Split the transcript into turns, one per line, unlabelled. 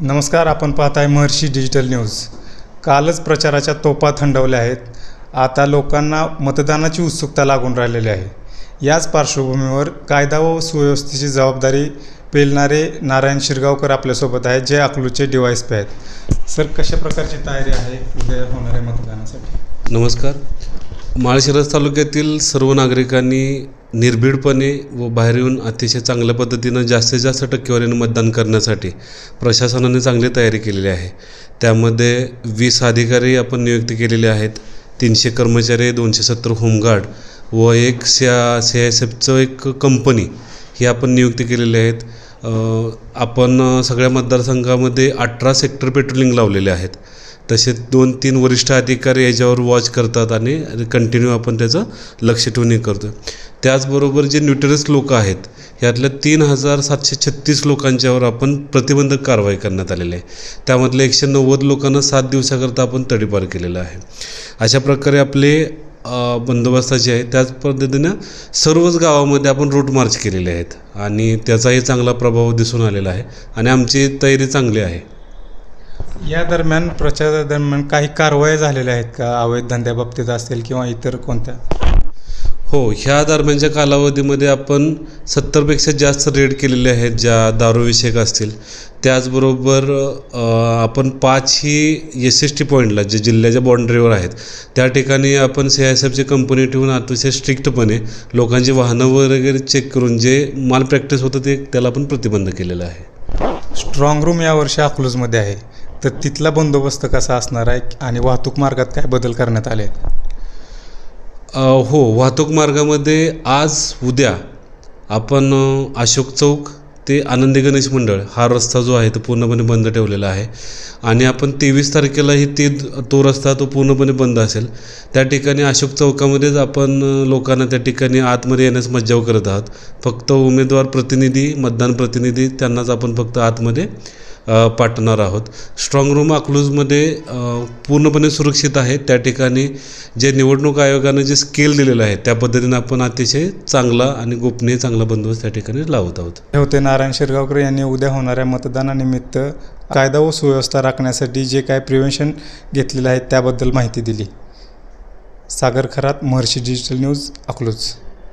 नमस्कार आपण पाहत आहे महर्षी डिजिटल न्यूज. कालच प्रचाराच्या तोपा थंडवल्या आहेत. आता लोकांना मतदानाची उत्सुकता लागून राहिलेली आहे. याच पार्श्वभूमीवर कायदा व सुव्यवस्थेची जबाबदारी पेलणारे नारायण शिरगावकर आपल्यासोबत आहेत जे अकलूचे डिवाईस पे आहेत. सर कशा प्रकारची तयारी आहे उद्या होणाऱ्या मतदानासाठी?
नमस्कार. माळशिरस तालुक्यातील सर्व नागरिकांनी निर्भीडपणे व बाहेर येऊन अतिशय चांगल्या पद्धतीनं जास्तीत जास्त टक्केवारीनं मतदान करण्यासाठी प्रशासनाने चांगली तयारी केलेली आहे. त्यामध्ये वीस अधिकारी आपण नियुक्त केलेले आहेत. तीनशे कर्मचारी दोनशे सत्तर होमगार्ड व एक सी सी आय एस एफचं एक कंपनी ही आपण नियुक्त केलेली आहेत. आपण सगळ्या मतदारसंघामध्ये अठरा सेक्टर पेट्रोलिंग लावलेले आहेत. तसेच दोन तीन वरिष्ठ अधिकारी याच्यावर वॉच करतात आणि कंटिन्यू आपण त्याचं लक्ष ठेवून हे करतो त्याचबरोबर जे न्यूट्रस लोक आहेत यातल्या तीन हजार सातशे छत्तीस लोकांच्यावर आपण प्रतिबंधक कारवाई करण्यात आलेली आहे. त्यामधल्या एकशे नव्वद लोकांना सात दिवसाकरता आपण तडीपार केलेलं आहे. अशा प्रकारे आपले अ, बंदोबस्ताचे आहे त्याच पद्धतीनं सर्वच गावामध्ये आपण रूट मार्च केलेले आहेत. आणि त्याचाही चांगला प्रभाव दिसून आलेला आहे. आणि आमची तयारी चांगली आहे.
या दरम्यान प्रचारादरम्यान काही कारवाया झालेल्या आहेत का? अवैध धंद्याबाबतीत असतील किंवा इतर कोणत्या?
हो ह्या दरम्यानच्या कालावधीमध्ये आपण सत्तरपेक्षा जास्त रेड केलेले आहेत ज्या दारूविषयक असतील. त्याचबरोबर आपण पाच ही एस एस टी पॉईंटला जे जिल्ह्याच्या बाँड्रीवर आहेत त्या ठिकाणी आपण सी आय एस एफची कंपनी ठेवून अतिशय स्ट्रिक्टपणे लोकांची वाहनं वगैरे चेक करून जे माल प्रॅक्टिस होतं ते त्याला आपण प्रतिबंध केलेला आहे.
स्ट्रॉंग रूम यावर्षी अकलूजमध्ये आहे. तर तिथला बंदोबस्त कसा असणार आहे आणि वाहतूक मार्गात काय बदल करण्यात आले आहेत?
हो वाहतूक मार्गामध्ये आज उद्या आपण अशोक चौक ते आनंदी गणेश मंडळ हा रस्ता जो आहे तो पूर्णपणे बंद ठेवलेला आहे. आणि आपण तेवीस तारखेलाही ते तो रस्ता तो पूर्णपणे बंद असेल. त्या ठिकाणी अशोक चौकामध्येच आपण लोकांना त्या ठिकाणी आतमध्ये येण्यास मज्जाव करत आहात. फक्त उमेदवार प्रतिनिधी मतदान प्रतिनिधी त्यांनाच आपण फक्त आतमध्ये पाठवणार आहोत. स्ट्रॉंग रूम अकलूजमध्ये पूर्णपणे सुरक्षित आहे. त्या ठिकाणी जे निवडणूक आयोगानं जे स्केल दिलेलं आहे त्या पद्धतीनं आपण अतिशय चांगला आणि गोपनीय चांगला बंदोबस्त त्या ठिकाणी लावत आहोत.
हे होते नारायण शिरगावकर यांनी उद्या होणाऱ्या मतदानानिमित्त कायदा व सुव्यवस्था राखण्यासाठी जे काय प्रिव्हेन्शन घेतलेलं आहे त्याबद्दल माहिती दिली. Sagar Kharat Maharshi digital news Akluj.